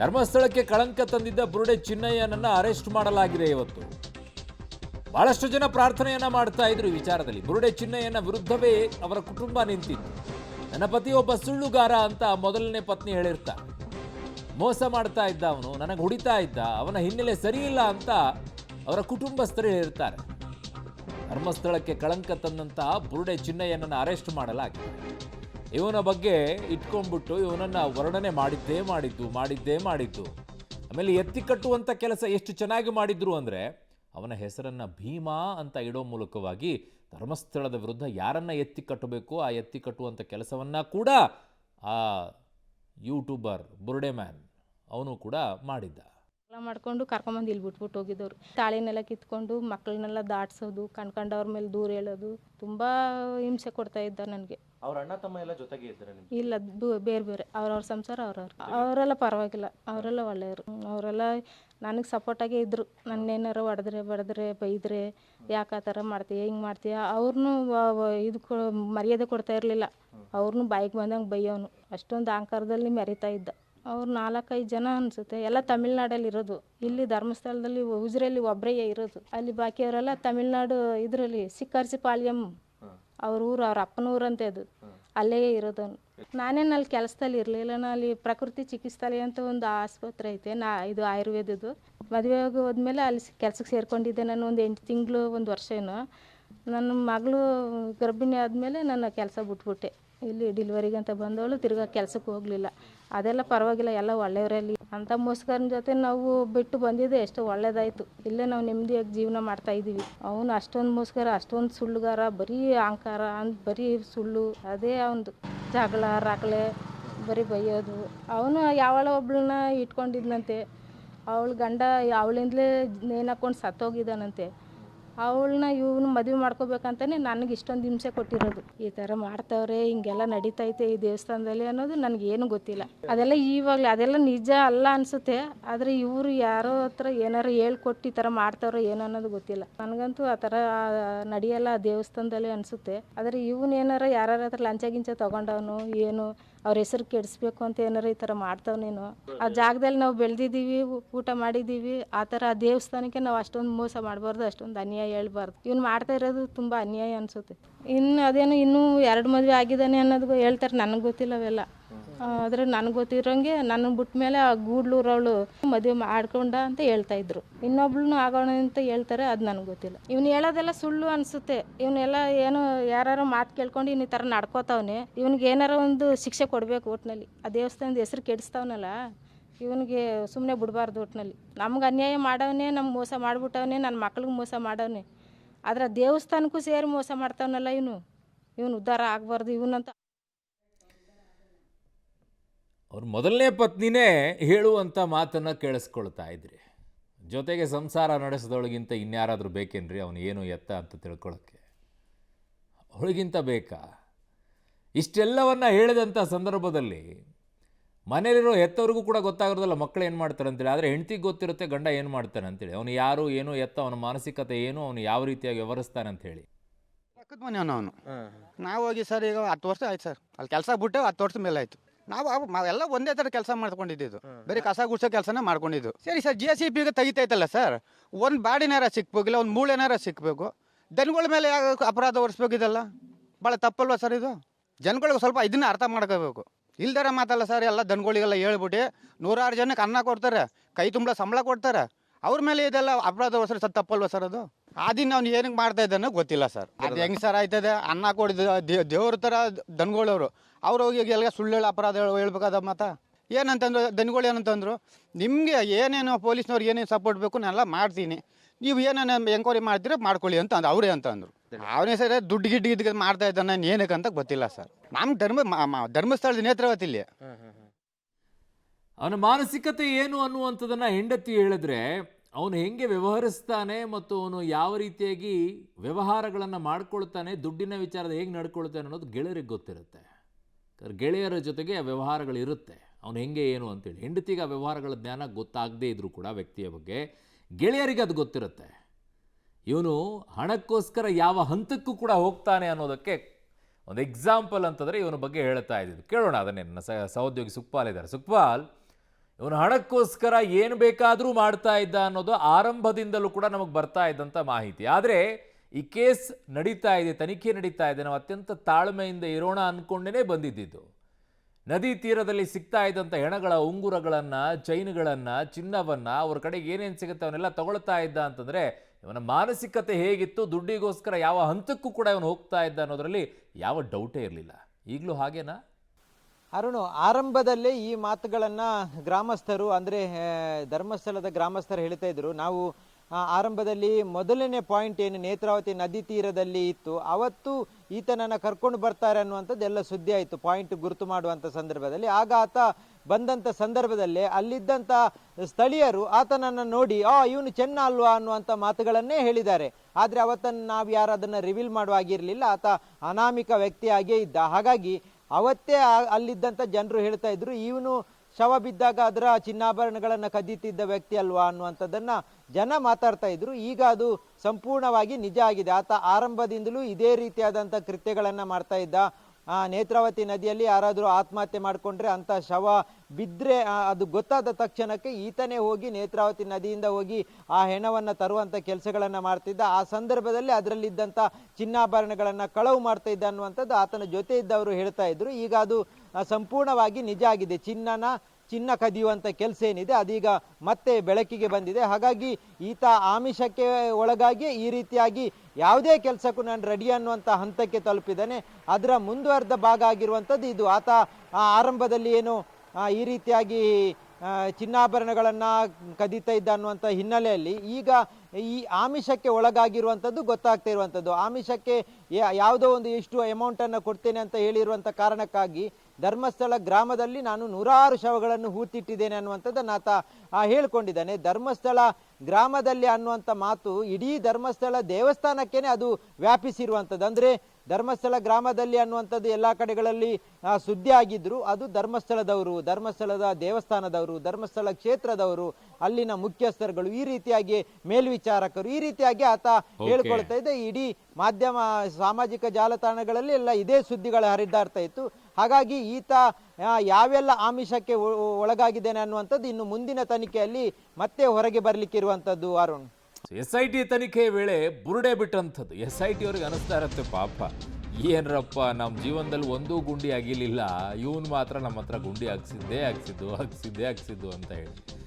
ಧರ್ಮಸ್ಥಳಕ್ಕೆ ಕಳಂಕ ತಂದಿದ್ದ ಬುರುಡೆ ಚಿನ್ನಯ್ಯನನ್ನ ಅರೆಸ್ಟ್ ಮಾಡಲಾಗಿದೆ ಇವತ್ತು. ಬಹಳಷ್ಟು ಜನ ಪ್ರಾರ್ಥನೆಯನ್ನ ಮಾಡ್ತಾ ಇದ್ರು ವಿಚಾರದಲ್ಲಿ. ಬುರುಡೆ ಚಿನ್ನಯ್ಯನ ವಿರುದ್ಧವೇ ಅವರ ಕುಟುಂಬ ನಿಂತಿತ್ತು. ನನ್ನ ಪತಿ ಒಬ್ಬ ಸುಳ್ಳುಗಾರ ಅಂತ ಮೊದಲನೇ ಪತ್ನಿ ಹೇಳಿರ್ತಾರೆ ಮೋಸ ಮಾಡ್ತಾ ಇದ್ದ ಅವನು, ನನಗೆ ಹುಡಿತಾ ಇದ್ದ, ಅವನ ಹಿನ್ನೆಲೆ ಸರಿಯಿಲ್ಲ ಅಂತ ಅವರ ಕುಟುಂಬಸ್ಥರು ಹೇಳಿರ್ತಾರೆ. ಧರ್ಮಸ್ಥಳಕ್ಕೆ ಕಳಂಕ ತಂದಂತಹ ಬುರುಡೆ ಚಿನ್ನಯ್ಯನನ್ನು ಅರೆಸ್ಟ್ ಮಾಡಲಾಗಿದೆ. ಇವನ ಬಗ್ಗೆ ಇಟ್ಕೊಂಡ್ಬಿಟ್ಟು ಇವನನ್ನ ವರ್ಣನೆ ಮಾಡಿದ್ದೇ ಮಾಡಿದ್ದು ಮಾಡಿದ್ದೇ ಮಾಡಿದ್ದು. ಆಮೇಲೆ ಎತ್ತಿ ಕಟ್ಟುವಂಥ ಕೆಲಸ ಎಷ್ಟು ಚೆನ್ನಾಗಿ ಮಾಡಿದ್ರು ಅಂದರೆ ಅವನ ಹೆಸರನ್ನು ಭೀಮಾ ಅಂತ ಇಡೋ ಮೂಲಕವಾಗಿ ಧರ್ಮಸ್ಥಳದ ವಿರುದ್ಧ ಯಾರನ್ನ ಎತ್ತಿ ಕಟ್ಟಬೇಕು, ಆ ಎತ್ತಿ ಕಟ್ಟುವಂಥ ಕೆಲಸವನ್ನು ಕೂಡ ಆ ಯೂಟ್ಯೂಬರ್ ಬುರುಡೆ ಮ್ಯಾನ್ ಅವನು ಕೂಡ ಮಾಡಿದ್ದ. ಎಲ್ಲ ಮಾಡ್ಕೊಂಡು ಕರ್ಕೊಂಬಂದು ಇಲ್ಲಿ ಬಿಟ್ಬಿಟ್ಟು ಹೋಗಿದ್ದವ್ರು. ತಾಳಿನೆಲ್ಲ ಕಿತ್ಕೊಂಡು ಮಕ್ಕಳನ್ನೆಲ್ಲ ದಾಟಿಸೋದು, ಕಣ್ಕಂಡವ್ರ ಮೇಲೆ ದೂರ ಹೇಳೋದು, ತುಂಬ ಹಿಂಸೆ ಕೊಡ್ತಾ ಇದ್ದ ನನಗೆ. ಅವ್ರ ಅಣ್ಣ ತಮ್ಮ ಎಲ್ಲ ಜೊತೆಗೆ ಇದ್ದಾರೆ ನಿಮ್ಗೆ? ಇಲ್ಲ ಬು- ಬೇರೆ ಬೇರೆ. ಅವ್ರವ್ರ ಸಂಸಾರ ಅವ್ರವ್ರ ಅವರೆಲ್ಲ ಪರವಾಗಿಲ್ಲ. ಅವರೆಲ್ಲ ಒಳ್ಳೆಯವರು. ಅವರೆಲ್ಲ ನನಗೆ ಸಪೋರ್ಟಾಗೇ ಇದ್ದರು ನನ್ನೇನಾರು ಹೊಡೆದ್ರೆ ಬಡದ್ರೆ ಬೈದ್ರೆ ಯಾಕೆ ಆ ಥರ ಮಾಡ್ತೀಯ ಹಿಂಗೆ ಮಾಡ್ತೀಯ? ಅವ್ರನ್ನೂ ಇದು ಕೊ ಮರ್ಯಾದೆ ಕೊಡ್ತಾ ಇರಲಿಲ್ಲ. ಅವ್ರನ್ನೂ ಬಾಯಿಗೆ ಬಂದಂಗೆ ಬೈಯೋನು. ಅಷ್ಟೊಂದು ಅಹಂಕಾರದಲ್ಲಿ ಮೆರಿತಾ ಇದ್ದ. ಅವ್ರು ನಾಲ್ಕೈದು ಜನ ಅನಿಸುತ್ತೆ. ಎಲ್ಲ ತಮಿಳ್ನಾಡಲ್ಲಿ ಇರೋದು. ಇಲ್ಲಿ ಧರ್ಮಸ್ಥಳದಲ್ಲಿ ಉಜಿರೆಯಲ್ಲಿ ಒಬ್ಬರೇ ಇರೋದು. ಅಲ್ಲಿ ಬಾಕಿಯವರೆಲ್ಲ ತಮಿಳ್ನಾಡು ಇದರಲ್ಲಿ ಸಿಕ್ಕರ್ಸಿ ಪಾಳ್ಯಂ ಅವ್ರ ಊರು, ಅವ್ರ ಅಪ್ಪನ ಊರಂತೆ ಅದು. ಅಲ್ಲೇ ಇರೋದನ್ನು. ನಾನೇನು ಅಲ್ಲಿ ಕೆಲಸದಲ್ಲಿ ಇರಲಿಲ್ಲ, ನಾನು ಅಲ್ಲಿ ಪ್ರಕೃತಿ ಚಿಕಿತ್ಸಾಲಯ ಅಂತ ಒಂದು ಆಸ್ಪತ್ರೆ ಐತೆ, ನಾ ಇದು ಆಯುರ್ವೇದದ್ದು. ಮದುವೆ ಆಗಿ ಹೋದ್ಮೇಲೆ ಅಲ್ಲಿ ಕೆಲಸಕ್ಕೆ ಸೇರಿಕೊಂಡಿದ್ದೆ ನಾನು ಒಂದು ಎಂಟು ತಿಂಗಳು, ಒಂದು ವರ್ಷ ಏನು. ನನ್ನ ಮಗಳು ಗರ್ಭಿಣಿ ಆದಮೇಲೆ ನಾನು ಕೆಲಸ ಬಿಟ್ಬಿಟ್ಟೆ. ಇಲ್ಲಿ ಡಿಲಿವರಿಗೆ ಅಂತ ಬಂದವಳು ತಿರ್ಗಾ ಕೆಲ್ಸಕ್ಕೆ ಹೋಗಲಿಲ್ಲ. ಅದೆಲ್ಲ ಪರವಾಗಿಲ್ಲ, ಎಲ್ಲ ಒಳ್ಳೆಯವರಲ್ಲಿ. ಅಂಥ ಮೋಸ್ಕರನ ಜೊತೆ ನಾವು ಬಿಟ್ಟು ಬಂದಿದ್ದೆ, ಎಷ್ಟು ಒಳ್ಳೇದಾಯಿತು. ಇಲ್ಲೇ ನಾವು ನೆಮ್ಮದಿಯಾಗಿ ಜೀವನ ಮಾಡ್ತಾ ಇದ್ದೀವಿ. ಅವನು ಅಷ್ಟೊಂದು ಮೋಸ್ಕರ, ಅಷ್ಟೊಂದು ಸುಳ್ಳುಗಾರ, ಬರೀ ಅಹಂಕಾರ ಅಂತ ಬರೀ ಸುಳ್ಳು, ಅದೇ ಅವನದು. ಜಗಳ ರಾಕಲೆ ಬರೀ ಬೈಯೋದು. ಅವನು ಯಾವಳ ಒಬ್ಳನ್ನ ಇಟ್ಕೊಂಡಿದ್ನಂತೆ. ಅವಳ ಗಂಡ, ಅವಳಿಂದಲೇ ನೇಣು ಸತ್ತೋಗಿದ್ದಾನಂತೆ. ಅವಳನ್ನ ಇವನು ಮದುವೆ ಮಾಡ್ಕೋಬೇಕಂತಾನೆ ನನಗೆ ಇಷ್ಟೊಂದು ಹಿಂಸೆ ಕೊಟ್ಟಿರೋದು. ಈ ಥರ ಮಾಡ್ತಾವ್ರೆ, ಹಿಂಗೆಲ್ಲ ನಡೀತೈತೆ ಈ ದೇವಸ್ಥಾನದಲ್ಲಿ ಅನ್ನೋದು ನನಗೇನು ಗೊತ್ತಿಲ್ಲ. ಅದೆಲ್ಲ ಇವಾಗಲೇ ಅದೆಲ್ಲ ನಿಜ ಅಲ್ಲ ಅನಿಸುತ್ತೆ, ಆದರೆ ಇವರು ಯಾರೋ ಹತ್ರ ಏನಾರು ಹೇಳ್ಕೊಟ್ಟು ಈ ಥರ ಮಾಡ್ತಾರೋ ಏನೋ ಅನ್ನೋದು ಗೊತ್ತಿಲ್ಲ. ನನಗಂತೂ ಆ ಥರ ನಡೆಯಲ್ಲ ಆ ದೇವಸ್ಥಾನದಲ್ಲಿ ಅನಿಸುತ್ತೆ. ಆದರೆ ಇವನು ಏನಾರ ಯಾರ ಹತ್ರ ಲಂಚ ಗಿಂಚ ತೊಗೊಂಡವನು, ಏನು ಅವ್ರ ಹೆಸರು ಕೆಡಿಸ್ಬೇಕು ಅಂತ ಏನಾರು ಈ ಥರ ಮಾಡ್ತಾವನೇನು, ಆ ಜಾಗದಲ್ಲಿ ನಾವು ಬೆಳೆದಿದ್ದೀವಿ, ಊಟ ಮಾಡಿದ್ದೀವಿ, ಆ ಥರ ಆ ದೇವಸ್ಥಾನಕ್ಕೆ ನಾವು ಅಷ್ಟೊಂದು ಮೋಸ ಮಾಡಬಾರ್ದು, ಅಷ್ಟೊಂದು ಅನ್ಯಾಯ ಹೇಳ್ಬಾರ್ದು. ಇವ್ನು ಮಾಡ್ತಾ ಇರೋದು ತುಂಬ ಅನ್ಯಾಯ ಅನಿಸುತ್ತೆ. ಇನ್ನು ಅದೇನು ಇನ್ನೂ ಎರಡು ಮದುವೆ ಆಗಿದ್ದಾನೆ ಅನ್ನೋದು ಹೇಳ್ತಾರೆ, ನನಗೆ ಗೊತ್ತಿಲ್ಲ ಅವೆಲ್ಲ. ಆದರೆ ನನಗೆ ಗೊತ್ತಿರೋಂಗೆ ನನ್ನ ಬಿಟ್ಟ ಮೇಲೆ ಆ ಗೂಡ್ಲೂರವಳು ಮದುವೆ ಮಾಡ್ಕೊಂಡ ಅಂತ ಹೇಳ್ತಾ ಇದ್ರು. ಇನ್ನೊಬ್ಳು ಆಗೋಣ ಅಂತ ಹೇಳ್ತಾರೆ, ಅದು ನನಗೆ ಗೊತ್ತಿಲ್ಲ. ಇವ್ನು ಹೇಳೋದೆಲ್ಲ ಸುಳ್ಳು ಅನಿಸುತ್ತೆ. ಇವನ್ನೆಲ್ಲ ಏನು ಯಾರು ಮಾತು ಕೇಳ್ಕೊಂಡು ಇವ್ನು ಈ ಥರ ನಡ್ಕೋತಾವನೆ. ಇವ್ನಿಗೆ ಏನಾರ ಒಂದು ಶಿಕ್ಷೆ ಕೊಡಬೇಕು ಒಟ್ಟಿನಲ್ಲಿ ಆ ದೇವಸ್ಥಾನದ ಹೆಸರು ಕೆಡಿಸ್ತಾವನಲ್ಲ. ಇವನಿಗೆ ಸುಮ್ಮನೆ ಬಿಡಬಾರ್ದು ಒಟ್ಟಿನಲ್ಲಿ ನಮ್ಗೆ ಅನ್ಯಾಯ ಮಾಡವನೇ, ನಮ್ಗೆ ಮೋಸ ಮಾಡಿಬಿಟ್ಟವನೇ ನನ್ನ ಮಕ್ಳಿಗೆ ಮೋಸ ಮಾಡವನೆ. ಆದ್ರೆ ದೇವಸ್ಥಾನಕ್ಕೂ ಸೇರಿ ಮೋಸ ಮಾಡ್ತಾವನಲ್ಲ ಇವನು. ಇವನು ಉದ್ಧಾರ ಆಗಬಾರ್ದು, ಇವನಂತ. ಅವ್ರ ಮೊದಲನೇ ಪತ್ನಿನೇ ಹೇಳುವಂಥ ಮಾತನ್ನು ಕೇಳಿಸ್ಕೊಳ್ತಾ ಇದ್ರಿ. ಜೊತೆಗೆ ಸಂಸಾರ ನಡೆಸಿದವಳಿಗಿಂತ ಇನ್ಯಾರಾದರೂ ಬೇಕೇನ್ರಿ? ಅವನು ಏನು ಎತ್ತ ಅಂತ ತಿಳ್ಕೊಳ್ಳೋಕ್ಕೆ ಅವಳಿಗಿಂತ ಬೇಕಾ? ಇಷ್ಟೆಲ್ಲವನ್ನ ಹೇಳಿದಂಥ ಸಂದರ್ಭದಲ್ಲಿ ಮನೇಲಿರೋ ಎತ್ತವ್ರಿಗೂ ಕೂಡ ಗೊತ್ತಾಗಿರೋದಲ್ಲ ಮಕ್ಕಳು ಏನು ಮಾಡ್ತಾರೆ ಅಂತೇಳಿ. ಆದರೆ ಹೆಂಡ್ತಿಗೆ ಗೊತ್ತಿರುತ್ತೆ ಗಂಡ ಏನು ಮಾಡ್ತಾನೆ ಅಂತೇಳಿ. ಅವನು ಯಾರು ಏನು ಎತ್ತ ಅವನ ಮಾನಸಿಕತೆ ಏನು ಅವನು ಯಾವ ರೀತಿಯಾಗಿ ವ್ಯವಹರಿಸ್ತಾನೆ ಅಂತೇಳಿ. ಪಕ್ಕದ ಮನೆಯವನು ಅವನು ನಾವು ಹೋಗಿ ಸರ್ ಈಗ ಹತ್ತು ವರ್ಷ ಆಯ್ತು ಸರ್. ಅಲ್ಲಿ ಕೆಲಸ ಬಿಟ್ಟು ಹತ್ತು ವರ್ಷದ ಮೇಲೆ ಆಯ್ತು. ನಾವು ಅವ್- ಮ- ಎಲ್ಲ ಒಂದೇ ಥರ ಕೆಲಸ ಮಾಡ್ಕೊಂಡಿದ್ದು ಬರೀ ಕಸ ಗುಡ್ಸೋ ಕೆಲಸನೇ ಮಾಡ್ಕೊಂಡಿದ್ದು. ಸರಿ ಸರ್ ಜಿ ಎಸ್ ಸಿ ಪಿಗೆ ತೆಗಿತೈತಲ್ಲ ಸರ್. ಒಂದು ಬಾಡಿನಾರ ಸಿಕ್ಬೇಕಿಲ್ಲ ಒಂದು ಮೂಳೆನಾರ ಸಿಕ್ಬೇಕು. ದನಗಳ ಮೇಲೆ ಯಾಕೆ ಅಪರಾಧ ಹೊರಿಸ್ಬೇಕಿದೆಲ್ಲ ಭಾಳ ತಪ್ಪಲ್ವಾ ಸರ್ ಇದು? ಜನಗಳಿಗೆ ಸ್ವಲ್ಪ ಇದನ್ನ ಅರ್ಥ ಮಾಡ್ಕೋಬೇಕು. ಇಲ್ದಾರ ಮಾತಲ್ಲ ಸರ್ ಎಲ್ಲ ದನಗಳಿಗೆಲ್ಲ ಹೇಳ್ಬಿಟ್ಟು ನೂರಾರು ಜನಕ್ಕೆ ಅನ್ನ ಕೊಡ್ತಾರೆ ಕೈ ತುಂಬ ಸಂಬಳ ಕೊಡ್ತಾರೆ. ಅವ್ರ ಮೇಲೆ ಇದೆಲ್ಲ ಅಪರಾಧ ಸರ್ ತಪ್ಪಲ್ವ ಸರ್ ಅದು? ಆ ದಿನ ಅವ್ನು ಏನಕ್ಕೆ ಮಾಡ್ತಾ ಇದ್ದಾನೆ ಗೊತ್ತಿಲ್ಲ ಸರ್. ಅದು ಹೆಂಗೆ ಸರ್ ಆಯ್ತದೆ? ಅನ್ನ ಕೊಡಿದ ದೇವ್ರ ಥರ ದನಗಳವರು. ಅವ್ರು ಹೋಗಿ ಎಲ್ಲ ಸುಳ್ಳು ಹೇಳಿ ಅಪರಾಧ ಹೇಳ್- ಹೇಳ್ಬೇಕಾದ ಮಾತ? ಏನಂತಂದ್ರು ದನಗಳು ಏನಂತಂದ್ರು ನಿಮಗೆ ಏನೇನು ಪೊಲೀಸ್ನವ್ರು ಏನೇನು ಸಪೋರ್ಟ್ ಬೇಕು ನಾನೆಲ್ಲ ಮಾಡ್ತೀನಿ. ನೀವು ಏನೇನು ಎಂಕ್ವೈರಿ ಮಾಡ್ತೀರ ಮಾಡ್ಕೊಳ್ಳಿ ಅಂತ ಅಂದ್ರೆ ಅವರೇ ಅಂತ ಅಂದರು. ಅವನೇ ಸರ್ ದುಡ್ಡು ಗಿಡ್ಡು ಇದಕ್ಕೆ ಮಾಡ್ತಾ ಇದ್ದಾನೆ ಏನಕ್ಕೆ ಅಂತ ಗೊತ್ತಿಲ್ಲ ಸರ್. ನಮ್ಮ ಧರ್ಮ ಮ- ಮ- ಧರ್ಮಸ್ಥಳದ ನೇತ್ರವತಿ ಇಲ್ಲಿ. ಅವನ ಮಾನಸಿಕತೆ ಏನು ಅನ್ನುವಂಥದ್ದನ್ನ ಹೆಂಡತಿ ಹೇಳಿದ್ರೆ ಅವನು ಹೆಂಗೆ ವ್ಯವಹರಿಸ್ತಾನೆ ಮತ್ತು ಅವನು ಯಾವ ರೀತಿಯಾಗಿ ವ್ಯವಹಾರಗಳನ್ನು ಮಾಡ್ಕೊಳ್ತಾನೆ ದುಡ್ಡಿನ ವಿಚಾರದ ಹೇಗೆ ನಡ್ಕೊಳ್ತಾನೆ ಅನ್ನೋದು ಗೆಳೆಯರಿಗೆ ಗೊತ್ತಿರುತ್ತೆ. ಯಾಕಂದ್ರೆ ಗೆಳೆಯರ ಜೊತೆಗೆ ಆ ವ್ಯವಹಾರಗಳು ಇರುತ್ತೆ. ಅವನು ಹೆಂಗೆ ಏನು ಅಂತೇಳಿ. ಹೆಂಡತಿಗೆ ಆ ವ್ಯವಹಾರಗಳ ಜ್ಞಾನ ಗೊತ್ತಾಗದೇ ಇದ್ರೂ ಕೂಡ ವ್ಯಕ್ತಿಯ ಬಗ್ಗೆ ಗೆಳೆಯರಿಗೆ ಅದು ಗೊತ್ತಿರುತ್ತೆ. ಇವನು ಹಣಕ್ಕೋಸ್ಕರ ಯಾವ ಹಂತಕ್ಕೂ ಕೂಡ ಹೋಗ್ತಾನೆ ಅನ್ನೋದಕ್ಕೆ ಒಂದು ಎಕ್ಸಾಂಪಲ್ ಅಂತಂದರೆ ಇವನ ಬಗ್ಗೆ ಹೇಳ್ತಾ ಇದ್ದಿದ್ದು ಕೇಳೋಣ ಅದನ್ನೇ ನನ್ನ ಸಹ ಸಹೋದ್ಯೋಗಿ ಸುಖಪಾಲ್ ಇದ್ದಾರೆ. ಸುಖಪಾಲ್ ಇವನು ಹಣಕ್ಕೋಸ್ಕರ ಏನು ಬೇಕಾದರೂ ಮಾಡ್ತಾ ಇದ್ದ ಅನ್ನೋದು ಆರಂಭದಿಂದಲೂ ಕೂಡ ನಮಗೆ ಬರ್ತಾ ಇದ್ದಂಥ ಮಾಹಿತಿ. ಆದರೆ ಈ ಕೇಸ್ ನಡೀತಾ ಇದೆ, ತನಿಖೆ ನಡೀತಾ ಇದೆ, ನಾವು ಅತ್ಯಂತ ತಾಳ್ಮೆಯಿಂದ ಇರೋಣ ಅಂದ್ಕೊಂಡೇ ಬಂದಿದ್ದಿದ್ದು. ನದಿ ತೀರದಲ್ಲಿ ಸಿಗ್ತಾ ಇದ್ದಂಥ ಹೆಣಗಳ ಉಂಗುರಗಳನ್ನು ಚೈನ್ಗಳನ್ನು ಚಿನ್ನವನ್ನು, ಅವ್ರ ಕಡೆಗೆ ಏನೇನು ಸಿಗುತ್ತೆ ಅವನ್ನೆಲ್ಲ ತಗೊಳ್ತಾ ಇದ್ದ ಅಂತಂದರೆ ಇವನ ಮಾನಸಿಕತೆ ಹೇಗಿತ್ತು, ದುಡ್ಡಿಗೋಸ್ಕರ ಯಾವ ಹಂತಕ್ಕೂ ಕೂಡ ಇವನು ಹೋಗ್ತಾ ಇದ್ದ ಅನ್ನೋದರಲ್ಲಿ ಯಾವ ಡೌಟೇ ಇರಲಿಲ್ಲ. ಈಗಲೂ ಹಾಗೇನಾ? ಅರುಣು, ಆರಂಭದಲ್ಲೇ ಈ ಮಾತುಗಳನ್ನು ಗ್ರಾಮಸ್ಥರು, ಅಂದರೆ ಧರ್ಮಸ್ಥಳದ ಗ್ರಾಮಸ್ಥರು ಹೇಳ್ತಾ ಇದ್ರು. ನಾವು ಆರಂಭದಲ್ಲಿ ಮೊದಲನೇ ಪಾಯಿಂಟ್ ಏನು, ನೇತ್ರಾವತಿ ನದಿ ತೀರದಲ್ಲಿ ಇತ್ತು. ಅವತ್ತು ಈತನನ್ನು ಕರ್ಕೊಂಡು ಬರ್ತಾರೆ ಅನ್ನುವಂಥದ್ದು ಎಲ್ಲ ಸುದ್ದಿ ಆಯಿತು, ಪಾಯಿಂಟ್ ಗುರುತು ಮಾಡುವಂಥ ಸಂದರ್ಭದಲ್ಲಿ. ಆಗ ಆತ ಬಂದಂಥ ಸಂದರ್ಭದಲ್ಲೇ ಅಲ್ಲಿದ್ದಂಥ ಸ್ಥಳೀಯರು ಆತನನ್ನು ನೋಡಿ, ಆ, ಇವನು ಚೆನ್ನ ಅಲ್ವಾ ಅನ್ನುವಂಥ ಮಾತುಗಳನ್ನೇ ಹೇಳಿದ್ದಾರೆ. ಆದರೆ ಅವತ್ತನ್ನು ನಾವು ಯಾರು ಅದನ್ನು ರಿವೀಲ್ ಮಾಡುವಾಗಿರಲಿಲ್ಲ ಆತ ಅನಾಮಿಕ ವ್ಯಕ್ತಿಯಾಗೇ ಇದ್ದ. ಹಾಗಾಗಿ ಅವತ್ತೇ ಅಲ್ಲಿದ್ದಂಥ ಜನರು ಹೇಳ್ತಾ ಇದ್ರು, ಇವನು ಶವ ಬಿದ್ದಾಗ ಅದರ ಚಿನ್ನಾಭರಣಗಳನ್ನು ಕದೀತಿದ್ದ ವ್ಯಕ್ತಿ ಅಲ್ವಾ? ಅನ್ನುವಂಥದ್ದನ್ನು ಜನ ಮಾತಾಡ್ತಾ ಇದ್ರು. ಈಗ ಅದು ಸಂಪೂರ್ಣವಾಗಿ ನಿಜ ಆಗಿದೆ. ಆತ ಆರಂಭದಿಂದಲೂ ಇದೇ ರೀತಿಯಾದಂಥ ಕೃತ್ಯಗಳನ್ನು ಮಾಡ್ತಾ ಇದ್ದ. ಆ ನೇತ್ರಾವತಿ ನದಿಯಲ್ಲಿ ಯಾರಾದರೂ ಆತ್ಮಹತ್ಯೆ ಮಾಡಿಕೊಂಡ್ರೆ ಅಂಥ ಶವ ಬಿದ್ದರೆ ಅದು ಗೊತ್ತಾದ ತಕ್ಷಣಕ್ಕೆ ಈತನೇ ಹೋಗಿ ನೇತ್ರಾವತಿ ನದಿಯಿಂದ ಹೋಗಿ ಆ ಹೆಣವನ್ನು ತರುವಂಥ ಕೆಲಸಗಳನ್ನು ಮಾಡ್ತಿದ್ದ. ಆ ಸಂದರ್ಭದಲ್ಲಿ ಅದರಲ್ಲಿದ್ದಂಥ ಚಿನ್ನಾಭರಣಗಳನ್ನು ಕಳವು ಮಾಡ್ತಾ ಇದ್ದ ಅನ್ನುವಂಥದ್ದು ಆತನ ಜೊತೆ ಇದ್ದವರು ಹೇಳ್ತಾ ಇದ್ರು. ಈಗ ಅದು ಸಂಪೂರ್ಣವಾಗಿ ನಿಜ ಆಗಿದೆ. ಚಿನ್ನನ ಚಿನ್ನ ಕದಿಯುವಂಥ ಕೆಲಸ ಏನಿದೆ, ಅದೀಗ ಮತ್ತೆ ಬೆಳಕಿಗೆ ಬಂದಿದೆ. ಹಾಗಾಗಿ ಈತ ಆಮಿಷಕ್ಕೆ ಒಳಗಾಗಿ ಈ ರೀತಿಯಾಗಿ ಯಾವುದೇ ಕೆಲಸಕ್ಕೂ ನಾನು ರೆಡಿ ಅನ್ನುವಂಥ ಹಂತಕ್ಕೆ ತಲುಪಿದ್ದಾನೆ. ಅದರ ಮುಂದುವರೆದ ಭಾಗ ಆಗಿರುವಂಥದ್ದು ಇದು. ಆತ ಆರಂಭದಲ್ಲಿ ಏನು ಈ ರೀತಿಯಾಗಿ ಚಿನ್ನಾಭರಣಗಳನ್ನು ಕದೀತಾ ಇದ್ದ ಅನ್ನುವಂಥ ಹಿನ್ನೆಲೆಯಲ್ಲಿ ಈಗ ಈ ಆಮಿಷಕ್ಕೆ ಒಳಗಾಗಿರುವಂಥದ್ದು ಗೊತ್ತಾಗ್ತಾ ಇರುವಂಥದ್ದು. ಆಮಿಷಕ್ಕೆ ಯಾವುದೋ ಒಂದು ಎಷ್ಟು ಅಮೌಂಟನ್ನು ಕೊಡ್ತೇನೆ ಅಂತ ಹೇಳಿರುವಂಥ ಕಾರಣಕ್ಕಾಗಿ ಧರ್ಮಸ್ಥಳ ಗ್ರಾಮದಲ್ಲಿ ನಾನು ನೂರಾರು ಶವಗಳನ್ನು ಹೂತಿಟ್ಟಿದ್ದೇನೆ ಅನ್ನುವಂಥದ್ದನ್ನು ಆತ ಹೇಳ್ಕೊಂಡಿದ್ದಾನೆ. ಧರ್ಮಸ್ಥಳ ಗ್ರಾಮದಲ್ಲಿ ಅನ್ನುವಂಥ ಮಾತು ಇಡೀ ಧರ್ಮಸ್ಥಳ ದೇವಸ್ಥಾನಕ್ಕೇನೆ ಅದು ವ್ಯಾಪಿಸಿರುವಂಥದ್ದು. ಅಂದರೆ ಧರ್ಮಸ್ಥಳ ಗ್ರಾಮದಲ್ಲಿ ಅನ್ನುವಂಥದ್ದು ಎಲ್ಲ ಕಡೆಗಳಲ್ಲಿ ಸುದ್ದಿ ಆಗಿದ್ರು. ಅದು ಧರ್ಮಸ್ಥಳದವರು ಧರ್ಮಸ್ಥಳದ ದೇವಸ್ಥಾನದವರು ಧರ್ಮಸ್ಥಳ ಕ್ಷೇತ್ರದವರು ಅಲ್ಲಿನ ಮುಖ್ಯಸ್ಥರುಗಳು ಈ ರೀತಿಯಾಗಿ ಮೇಲ್ವಿಚಾರಕರು ಈ ರೀತಿಯಾಗಿ ಆತ ಹೇಳ್ಕೊಳ್ತಾ ಇದ್ದ. ಇಡೀ ಮಾಧ್ಯಮ ಸಾಮಾಜಿಕ ಜಾಲತಾಣಗಳಲ್ಲಿ ಎಲ್ಲ ಇದೇ ಸುದ್ದಿಗಳು ಹರಿದಾಡ್ತಾ ಇತ್ತು. ಹಾಗಾಗಿ ಈತ ಯಾವೆಲ್ಲ ಆಮಿಷಕ್ಕೆ ಒಳಗಾಗಿದ್ದೇನೆ ಅನ್ನುವಂಥದ್ದು ಇನ್ನು ಮುಂದಿನ ತನಿಖೆಯಲ್ಲಿ ಮತ್ತೆ ಹೊರಗೆ ಬರಲಿಕ್ಕಿರುವಂಥದ್ದು ಅರುಣ್. ಎಸ್ ಐ ಟಿ ತನಿಖೆ ವೇಳೆ ಬುರುಡೆ ಬಿಟ್ಟಂಥದ್ದು. ಎಸ್ ಐ ಟಿ ಅವ್ರಿಗೆ ಅನಿಸ್ತಾ ಇರುತ್ತೆ, ಪಾಪ. ಏನರಪ್ಪ ನಮ್ಮ ಜೀವನದಲ್ಲಿ ಒಂದೂ ಗುಂಡಿ ಆಗಿಲಿಲ್ಲ ಇವನು ಮಾತ್ರ ನಮ್ಮ ಹತ್ರ ಗುಂಡಿ ಹಾಕ್ಸಿದ್ದೇ ಹಾಕ್ಸಿದ್ದು ಹಾಕ್ಸಿದ್ದೇ ಹಾಕ್ಸಿದ್ದು ಅಂತ ಹೇಳಿ.